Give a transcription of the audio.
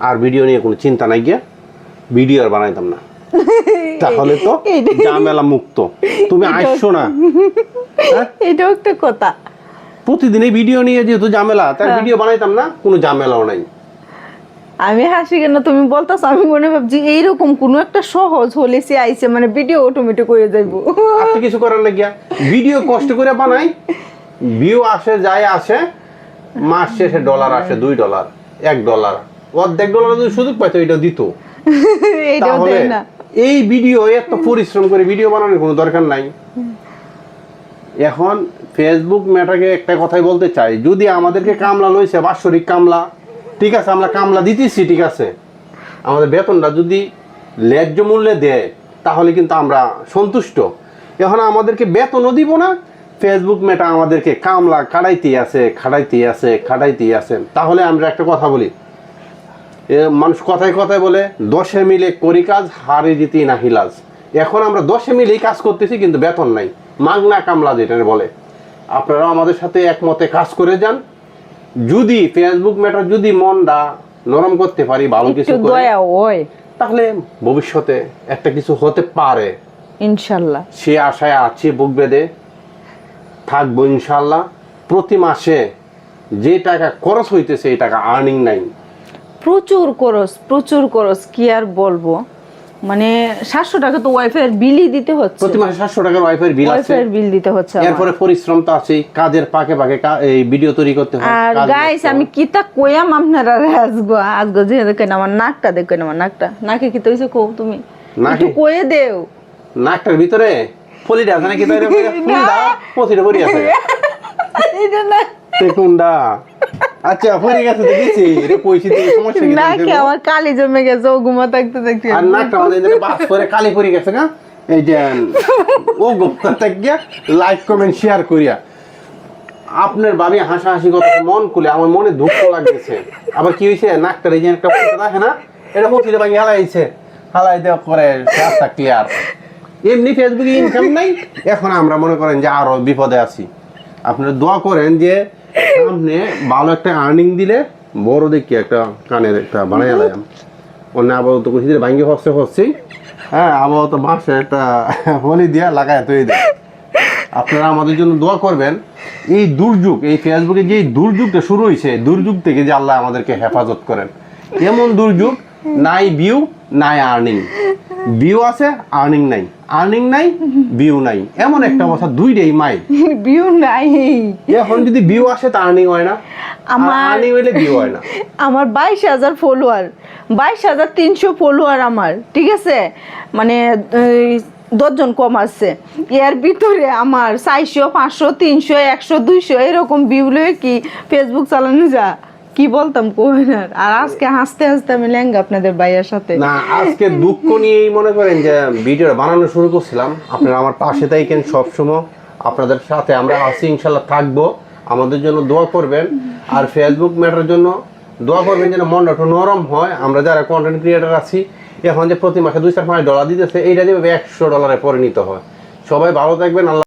আর video নিয়ে কোনো চিন্তা নাই গিয়া ভিডিও আর বানাইতাম না। তাহলে তো। ঝামেলা মুক্ত। তুমি আসছো না। হ্যাঁ? এটাও একটা কথা। প্রতিদিন এই ভিডিও নিয়ে যেহেতু ঝামেলা তার হ্যাঁ। ভিডিও বানাইতাম না কোনো ঝামেলাও নাই। আমি হাসি কেন? তুমি বলতেছো আমি মনে ভাবছি এইরকম কোনো একটা সহজ হলে সে আইছে মানে ভিডিও অটোমেটিক হয়ে যাইবো। আর কিছু করার না গিয়া। ভিডিও কষ্ট করে বানাই। ভিউ আসে যায় আসে মাস শেষে ডলার আসে দুই ডলার এক ডলার অর্ধেক ডলার যদি সুযোগ পাইতো এটা দিত। দেয় না। এই ভিডিও এত পরিশ্রম করে ভিডিও বানানোর কোনো দরকার নাই। এখন ফেসবুক মেটাকে একটা কথাই বলতে চাই যদি আমাদেরকে কামলা লইছে বাৎসরিক কামলা ঠিক আছে আমরা কামলা দিতেছি ঠিক আছে আমাদের বেতনটা যদি ন্যায্য মূল্যে দেয় তাহলে কিন্তু আমরা সন্তুষ্ট। এখন আমাদেরকে বেতনও দিব না ফেসবুক মেটা আমাদেরকে কামলা খাড়াইতেই আছে খাড়াইতেই আছে খাড়াইতেই আছে। তাহলে আমরা একটা কথা বলি মানুষ কথায় কথায় বলে দশে মিলে করি কাজ হারে জিতি না হিলাজ এখন আমরা দশে মিলেই কাজ করতেছি কিন্তু বেতন নাই। মাগনা কামলা যেটা বলে। আপনারা আমাদের সাথে একমতে কাজ করে যান। যদি ফেসবুক ম্যাটার যদি মনটা নরম করতে পারি ভালো কিছু তাহলে ভবিষ্যতে একটা কিছু হতে পারে। ইনশাল্লাহ। সে আশায় আছে বুক বেঁধে থাকব ইনশাল্লাহ। প্রতি মাসে যে টাকা খরচ হইতেছে এই টাকা আর্নিং নাই। প্রচুর করস প্রচুর করস কি আর বলব? মানে সাতশো টাকা তো ওয়াইফাই বিলই দিতে হচ্ছে। প্রতি মাসে সাতশো টাকার ওয়াইফাই বিল ওয়াইফাই বিল দিতে হচ্ছে এরপরে পরিশ্রম তো আছেই কাজের পাকে পাকে এই ভিডিও তৈরি করতে হয় আর গাইস। আমি কিতা কইয়াম আপনারা আজগো? আজগো যে দেখেন আমার নাকটা দেখেন আমার নাকটা। নাকে কি তৈছে কো তুমি? একটু কয়ে দেও। নাকটার ভিতরে ফলিটা আছে নাকি? তৈরি করে ফুল দা পথিটা পড়ি আছে। এটা না। তে কোনটা আচ্ছা গেছে রে কইছি তো সমস্যা কি? আমার কালি জমে গেছে ও ঘুমা থাকতে থাকতে। আর নাকটা আমাদের এখানে বাস করে কালি পড়ে গেছে না এই যে ও লাইক কমেন্ট শেয়ার করিয়া। আপনার বাড়ি হাসাহাসি কথা মন খুলে আমার মনে দুঃখ লাগতেছে। আবার কি হয়েছে? নাকটার এই যে একটা দেখে না এটা পথিটা ভাঙি হালাইছে। হালাই দেওয়া করে রাস্তা ক্লিয়ার এমনি ফেসবুকে ইনকাম নাই এখন আমরা মনে করেন যে আরও বিপদে আছি। আপনারা দোয়া করেন যে সামনে ভালো একটা আর্নিং দিলে বড় দেখি একটা কানের একটা বানাই আলাম। অন্য আপাতত কুচি দিয়ে ভাঙ্গি হচ্ছে হচ্ছেই হ্যাঁ আপাতত বাঁশে একটা হলি দিয়া লাগায় তৈরি দেয় আপনারা আমাদের জন্য দোয়া করবেন, এই দুর্যোগ, এই ফেসবুকে যে দুর্যোগটা শুরু হয়েছে দুর্যোগ থেকে যে আল্লাহ আমাদেরকে হেফাজত করেন। এমন দুর্যোগ, নাই ভিউ নাই আর্নিং ভিউ আছে আর্নিং নাই। আর্নিং নাই ভিউ নাই। এমন একটা অবস্থা দুইটাই মাই। ভিউ নাই। এখন যদি ভিউ আসে তা আর্নিং হয় না। আমার- আর্নিং হইলে ভিউ হয় না। আমার বাইশ হাজার ফলোয়ার বাইশ হাজার তিনশো ফলোয়ার আমার ঠিক আছে? মানে দশজন কম আছে। এর ভিতরে আমার চারশো পাঁচশো তিনশো একশো দুইশো এরকম ভিউ লয়ে কি ফেসবুক চালানো যা কি বলতাম কোহেন আর আজকে হাসতে হাসতে আমি লেঙ্গা আপনাদের ভাইয়ের সাথে। না, আজকে দুঃখ নিয়েই মনে করেন যে ভিডিওটা বানানো শুরু করছিলাম। আপনারা আমার পাশে থাকেন সবসময়। আপনাদের সাথে আমরা আছি, ইনশাল্লাহ থাকব। আমাদের জন্য দোয়া করবেন। আর ফেসবুক ম্যাটার জন্য দোয়া করবেন যেন মনটা একটু নরম হয়। আমরা যারা কন্টেন্ট ক্রিয়েটার আছি, এখন যে প্রতি মাসে দুই চার পাঁচ ডলার দিতেছে, এইটা যেভাবে একশো ডলারে পরিণত হয়। সবাই ভালো থাকবেন, আল্লাহ